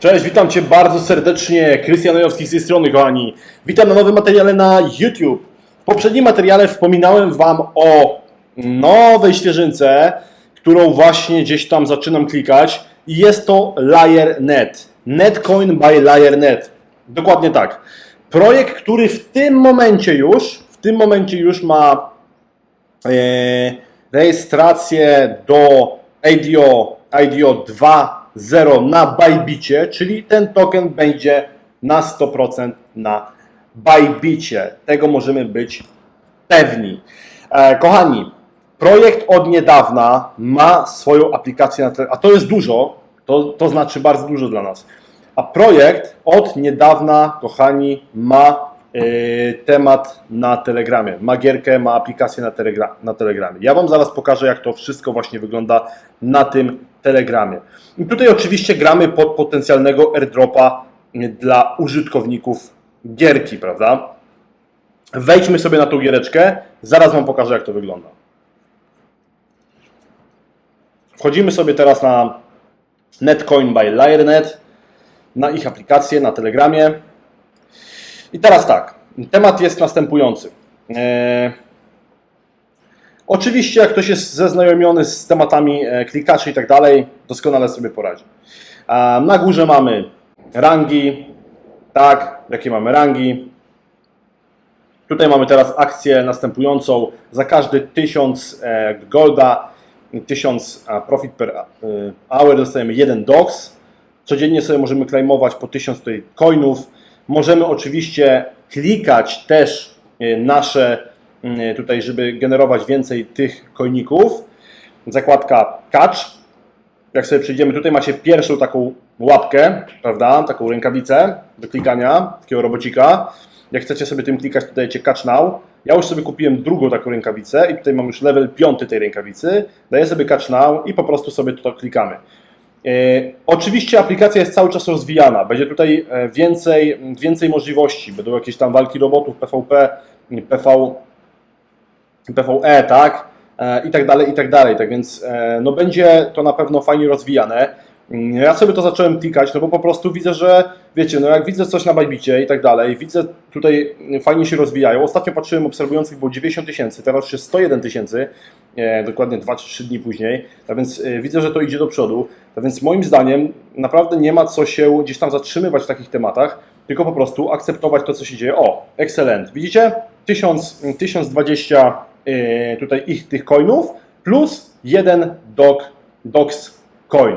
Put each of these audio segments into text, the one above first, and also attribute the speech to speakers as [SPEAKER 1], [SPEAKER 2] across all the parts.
[SPEAKER 1] Cześć, witam Cię bardzo serdecznie. Krystian Jowski z tej strony, kochani. Witam na nowym materiale na YouTube. W poprzednim materiale wspominałem Wam o nowej świeżynce, którą właśnie gdzieś tam zaczynam klikać i jest to Liar.net. Netcoin by Liar.net. Dokładnie tak. Projekt, który w tym momencie już, w tym momencie już ma e, rejestrację do IDO, IDO 2.0 na Bybicie, czyli ten token będzie na 100% na Bybicie. Tego możemy być pewni. E, kochani, projekt od niedawna ma swoją aplikację na a to jest dużo, to, to znaczy bardzo dużo dla nas. A projekt od niedawna, kochani, ma y, temat na Telegramie. Ma gierkę, ma aplikację na, telegra na Telegramie. Ja Wam zaraz pokażę, jak to wszystko właśnie wygląda na tym Telegramie. I tutaj oczywiście gramy pod potencjalnego airdropa y, dla użytkowników gierki, prawda? Wejdźmy sobie na tą giereczkę, zaraz Wam pokażę, jak to wygląda. Wchodzimy sobie teraz na Netcoin by Liar.net, na ich aplikację, na Telegramie. I teraz tak, temat jest następujący. Eee, oczywiście, jak ktoś jest zaznajomiony z tematami e, klikaczy i tak dalej, doskonale sobie poradzi. Na górze mamy rangi, tak, jakie mamy rangi. Tutaj mamy teraz akcję następującą. Za każdy 1000 e, golda, 1000 a, profit per e, hour dostajemy 1 dox. Codziennie sobie możemy claimować po 1000 tutaj coinów. Możemy oczywiście klikać też nasze tutaj, żeby generować więcej tych coiników. Zakładka catch. Jak sobie przejdziemy, tutaj macie pierwszą taką łapkę, prawda? Taką rękawicę do klikania, takiego robocika. Jak chcecie sobie tym klikać, to dajecie catch now. Ja już sobie kupiłem drugą taką rękawicę i tutaj mam już level piąty tej rękawicy. Daję sobie catch now i po prostu sobie to klikamy. E, oczywiście aplikacja jest cały czas rozwijana. Będzie tutaj e, więcej, więcej możliwości. Będą jakieś tam walki robotów, PvP, PV, PvE, tak? E, I tak dalej, i tak dalej. Tak więc e, no będzie to na pewno fajnie rozwijane. Mm, Ja sobie to zacząłem klikać, no bo po prostu widzę, że wiecie, no jak widzę coś na Bajbicie i tak dalej, widzę tutaj mm, fajnie się rozwijają. Ostatnio patrzyłem, obserwujących było 90 tysięcy, teraz już jest 101 tysięcy, e, dokładnie 2 czy 3 dni później, tak więc widzę, że to idzie do przodu. Tak więc moim zdaniem naprawdę nie ma co się gdzieś tam zatrzymywać w takich tematach, tylko po prostu akceptować to, co się dzieje. O, excellent. Widzicie? 1000, 1020 e, tutaj ich tych coinów plus jeden dog, dogs coin.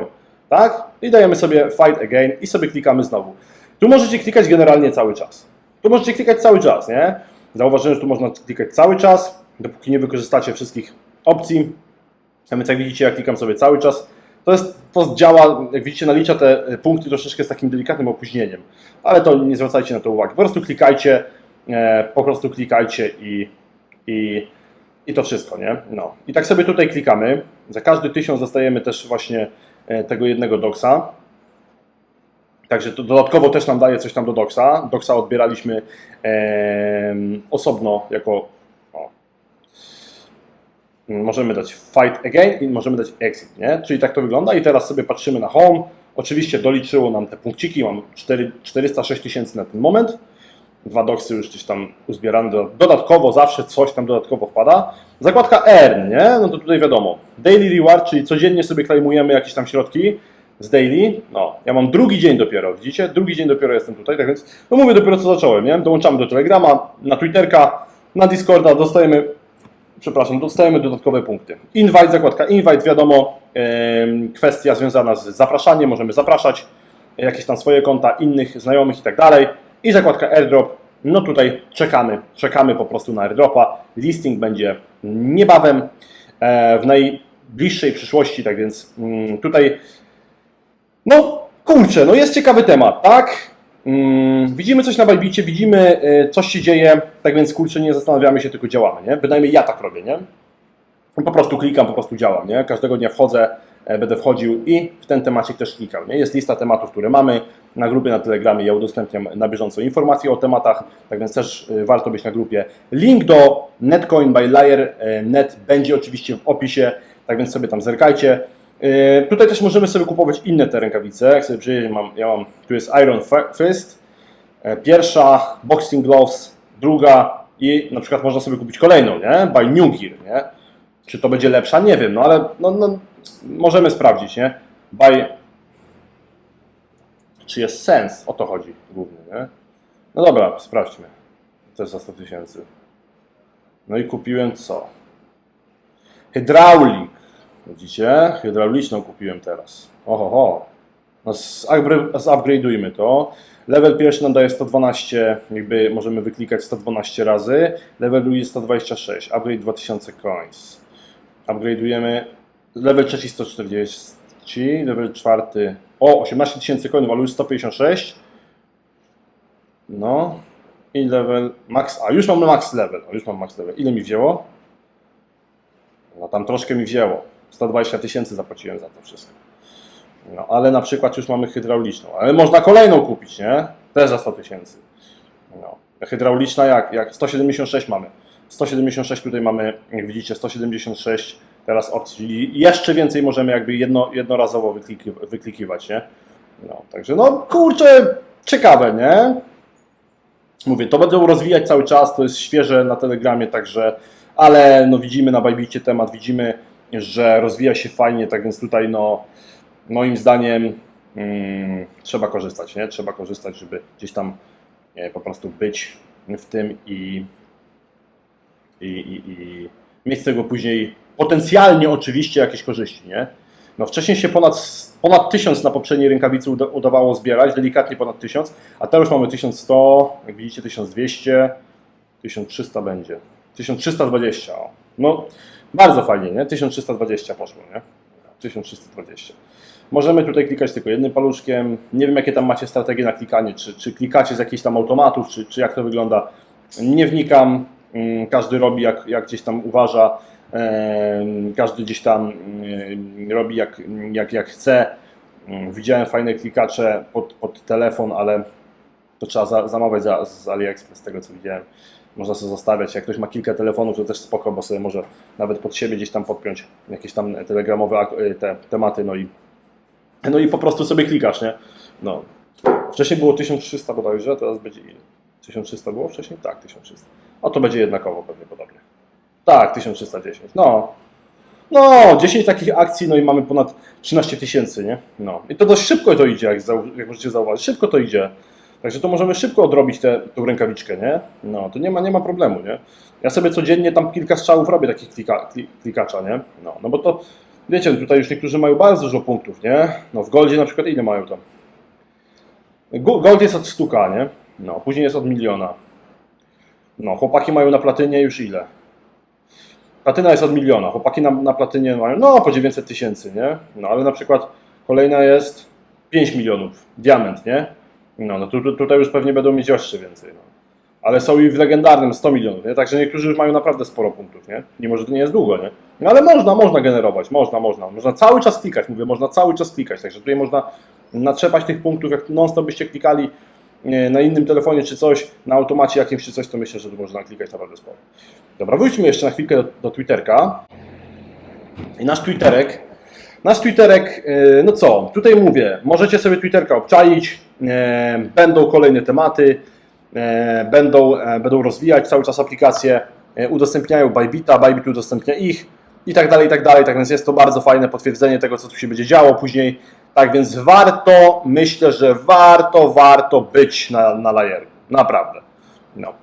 [SPEAKER 1] Tak? I dajemy sobie fight again i sobie klikamy znowu. Tu możecie klikać generalnie cały czas. Tu możecie klikać cały czas, nie? Zauważyłem, że tu można klikać cały czas, dopóki nie wykorzystacie wszystkich opcji. A więc jak widzicie, ja klikam sobie cały czas. To, jest, to działa, jak widzicie, nalicza te punkty troszeczkę z takim delikatnym opóźnieniem. Ale to nie zwracajcie na to uwagi. Po prostu klikajcie, e, po prostu klikajcie i, i, i to wszystko, nie? No. I tak sobie tutaj klikamy. Za każdy tysiąc dostajemy też właśnie e, tego jednego doksa. Także to dodatkowo też nam daje coś tam do doksa. Doksa odbieraliśmy em, osobno jako o, możemy dać fight again i możemy dać exit, nie? Czyli tak to wygląda i teraz sobie patrzymy na home. Oczywiście doliczyło nam te punkciki, mam 4, 406 tysięcy na ten moment. Dwa doksy już gdzieś tam uzbierane. do- Dodatkowo zawsze coś tam dodatkowo wpada. Zakładka earn, nie? No to tutaj wiadomo. Daily reward, czyli codziennie sobie claimujemy jakieś tam środki z daily. No, ja mam drugi dzień dopiero, widzicie? Drugi dzień dopiero jestem tutaj, tak więc, no mówię dopiero co zacząłem, nie? Dołączamy do Telegrama, na Twitterka, na Discorda, dostajemy przepraszam, dostajemy dodatkowe punkty. Invite, zakładka invite, wiadomo, kwestia związana z zapraszaniem, możemy zapraszać jakieś tam swoje konta, innych znajomych i tak dalej. I zakładka airdrop, no tutaj czekamy, czekamy po prostu na airdropa. Listing będzie niebawem, e, w najbliższej przyszłości, tak więc mm, tutaj, no kurczę, no jest ciekawy temat, tak? Mm, widzimy coś na Bajbicie, widzimy y, coś się dzieje, tak więc kurczę nie zastanawiamy się, tylko działamy, nie? Bynajmniej ja tak robię, nie? Po prostu klikam, po prostu działam, nie? Każdego dnia wchodzę, e, będę wchodził i w ten temacie też klikał, nie? Jest lista tematów, które mamy na grupie na Telegramie, ja udostępniam na bieżąco informacje o tematach, tak więc też y, warto być na grupie. Link do Netcoin by Liar.net będzie oczywiście w opisie, tak więc sobie tam zerkajcie. Tutaj też możemy sobie kupować inne te rękawice. Jak sobie przyjdzie, mam, ja mam, tu jest Iron Fi- Fist, e, pierwsza, Boxing Gloves, druga i na przykład można sobie kupić kolejną, nie? By New Gear, nie? Czy to będzie lepsza? Nie wiem, no ale no, no, możemy sprawdzić, nie? By... Czy jest sens? O to chodzi głównie, nie? No dobra, sprawdźmy. To jest za 100 tysięcy. No i kupiłem co? Hydraulik. Widzicie? Hydrauliczną kupiłem teraz. Oho, ho. No zupgra- zupgrade'ujmy to. Level pierwszy nam daje 112, jakby możemy wyklikać 112 razy. Level drugi 126, upgrade 2000 coins. Upgrade'ujemy. Level trzeci 140, level czwarty. O, 18 tysięcy coinów, ale już 156. No. I level max. A już mamy max level. Już mam max level. Ile mi wzięło? No tam troszkę mi wzięło. 120 tysięcy zapłaciłem za to wszystko. No ale na przykład już mamy hydrauliczną. Ale można kolejną kupić, nie? Też za 100 tysięcy. No. Hydrauliczna jak? Jak 176 mamy. 176 tutaj mamy, jak widzicie, 176 teraz opcji. Czyli jeszcze więcej możemy jakby jedno, jednorazowo wykliki, wyklikiwać, nie? No, także no kurczę, ciekawe, nie? Mówię, to będą rozwijać cały czas, to jest świeże na Telegramie, także, ale no widzimy na Bajbicie temat, widzimy, że rozwija się fajnie, tak więc tutaj no moim zdaniem mm, trzeba korzystać, nie? Trzeba korzystać, żeby gdzieś tam e, po prostu być w tym i, i, i, i mieć tego później potencjalnie oczywiście jakieś korzyści, nie? No wcześniej się ponad, ponad 1000 na poprzedniej rękawicy uda, udawało zbierać, delikatnie ponad 1000, a teraz mamy 1100, jak widzicie 1200, 1300 będzie, 1320, o. no bardzo fajnie, nie? 1320 poszło, nie? 1320. Możemy tutaj klikać tylko jednym paluszkiem. Nie wiem, jakie tam macie strategie na klikanie, czy, czy klikacie z jakichś tam automatów, czy, czy jak to wygląda. Nie wnikam. Mm, Każdy robi jak, jak gdzieś tam uważa. Każdy gdzieś tam robi jak, jak, jak chce. Mm, Widziałem fajne klikacze pod, pod telefon, ale to trzeba za, zamawiać za, z AliExpress, z tego co widziałem. Można sobie zostawiać. Jak ktoś ma kilka telefonów, to też spoko, bo sobie może nawet pod siebie gdzieś tam podpiąć jakieś tam telegramowe y, te tematy, no i, no i po prostu sobie klikasz, nie? No. Wcześniej było 1300 bodajże, teraz będzie ile? 1300 było wcześniej? Tak, 1300. A to będzie jednakowo pewnie podobnie. Tak, 1310. No. No, 10 takich akcji, no i mamy ponad 13 tysięcy, nie? No. I to dość szybko to idzie, jak, zau- jak możecie zauważyć. Szybko to idzie. Także to możemy szybko odrobić tę rękawiczkę, nie? No, to nie ma, nie ma problemu, nie? Ja sobie codziennie tam kilka strzałów robię takich klika, kli, klikacza, nie? No, no bo to, wiecie, tutaj już niektórzy mają bardzo dużo punktów, nie? No w Goldzie na przykład ile mają tam? Go- Gold jest od stuka, nie? No, później jest od miliona. No, chłopaki mają na platynie już ile? Platyna jest od miliona, chłopaki na, na platynie mają, no, po 900 tysięcy, nie? No, ale na przykład kolejna jest 5 milionów, diament, nie? No, no tu, tu, tutaj już pewnie będą mieć jeszcze więcej, no. Ale są i w legendarnym 100 milionów, nie? Także niektórzy już mają naprawdę sporo punktów, nie? Mimo, że to nie jest długo, nie? No, ale można, można generować, można, można. Można cały czas klikać, mówię, można cały czas klikać, także tutaj można natrzepać tych punktów, jak non-stop byście klikali na innym telefonie czy coś, na automacie jakimś czy coś, to myślę, że tu można klikać naprawdę sporo. Dobra, wróćmy jeszcze na chwilkę do, do Twitterka. I nasz Twitterek, nasz Twitterek, e, no co, tutaj mówię, możecie sobie Twitterka obczaić, e, będą kolejne tematy, e, będą, e, będą rozwijać cały czas aplikacje, e, udostępniają Bybita, Bybit udostępnia ich i tak dalej, i tak dalej, tak więc jest to bardzo fajne potwierdzenie tego, co tu się będzie działo później, tak więc warto, myślę, że warto, warto być na, na lajerku, naprawdę, no.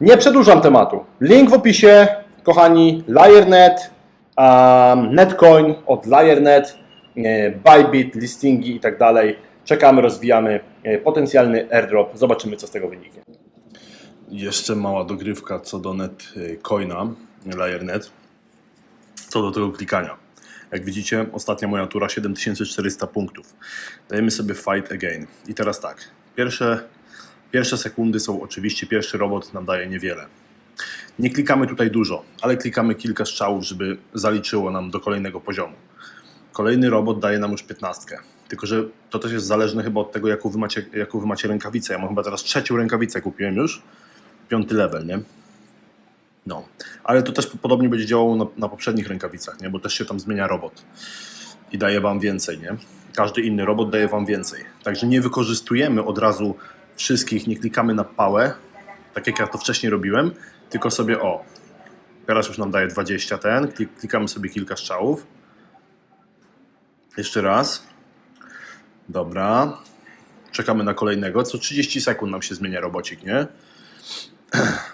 [SPEAKER 1] Nie przedłużam tematu. Link w opisie, kochani, Liarnet, um, Netcoin od Liarnet, e, Bybit, listingi i tak dalej. Czekamy, rozwijamy e, potencjalny airdrop. Zobaczymy, co z tego wyniknie. Jeszcze mała dogrywka co do Netcoina, Liarnet, co do tego klikania. Jak widzicie, ostatnia moja tura 7400 punktów. Dajemy sobie fight again. I teraz tak, pierwsze Pierwsze sekundy są oczywiście, pierwszy robot nam daje niewiele. Nie klikamy tutaj dużo, ale klikamy kilka strzałów, żeby zaliczyło nam do kolejnego poziomu. Kolejny robot daje nam już 15. Tylko, że to też jest zależne chyba od tego, jaką wy macie, jaką wy macie rękawicę. Ja mam chyba teraz trzecią rękawicę kupiłem już. Piąty level, nie? No. Ale to też podobnie będzie działało na, na poprzednich rękawicach, nie? Bo też się tam zmienia robot. i daje Wam więcej, nie? Każdy inny robot daje Wam więcej. Także nie wykorzystujemy od razu wszystkich, nie klikamy na pałę, tak jak ja to wcześniej robiłem, tylko sobie o, teraz już nam daje 20 ten, klik- klikamy sobie kilka strzałów. Jeszcze raz. Dobra. Czekamy na kolejnego. Co 30 sekund nam się zmienia robocik, nie?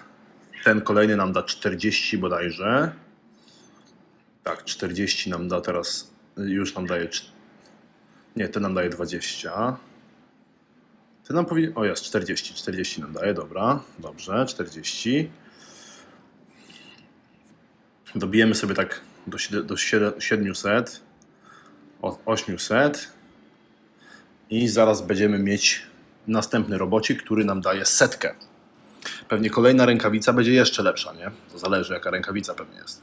[SPEAKER 1] Ten kolejny nam da 40 bodajże. Tak, 40 nam da teraz, już nam daje, nie, ten nam daje 20. Ten nam powinien, o jest, 40, 40 nam daje, dobra, dobrze, 40. Dobijemy sobie tak do, do siede- 700, o- 800 i zaraz będziemy mieć następny robocik, który nam daje setkę. Pewnie kolejna rękawica będzie jeszcze lepsza, nie? To zależy jaka rękawica pewnie jest.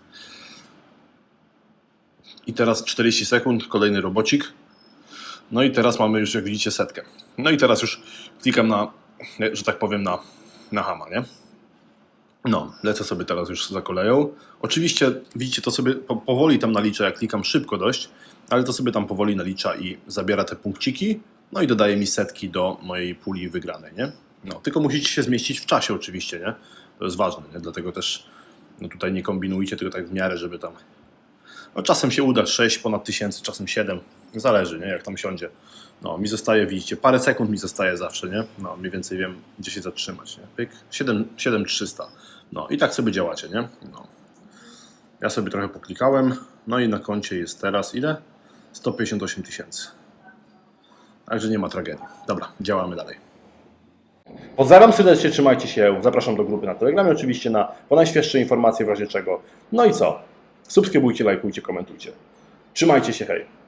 [SPEAKER 1] I teraz 40 sekund, kolejny robocik. No i teraz mamy już, jak widzicie, setkę. No i teraz już klikam na, że tak powiem, na, na hama, nie? No, lecę sobie teraz już za koleją. Oczywiście, widzicie, to sobie po, powoli tam nalicza, jak klikam szybko dość, ale to sobie tam powoli nalicza i zabiera te punkciki, no i dodaje mi setki do mojej puli wygranej, nie? No, tylko musicie się zmieścić w czasie oczywiście, nie? To jest ważne, nie? Dlatego też no tutaj nie kombinujcie, tylko tak w miarę, żeby tam no czasem się uda 6 ponad tysięcy, czasem 7. Zależy, nie? Jak tam siądzie. No, mi zostaje, widzicie, parę sekund mi zostaje zawsze, nie? No, mniej więcej wiem, gdzie się zatrzymać, nie? Pyk, 7, 7300. No i tak sobie działacie, nie? No. Ja sobie trochę poklikałem, no i na koncie jest teraz ile? 158 tysięcy. Także nie ma tragedii. Dobra, działamy dalej. Pozdrawiam serdecznie, trzymajcie się. Zapraszam do grupy na Telegramie, oczywiście na po najświeższe informacje w razie czego. No i co? Subskrybujcie, lajkujcie, komentujcie. Trzymajcie się, hej.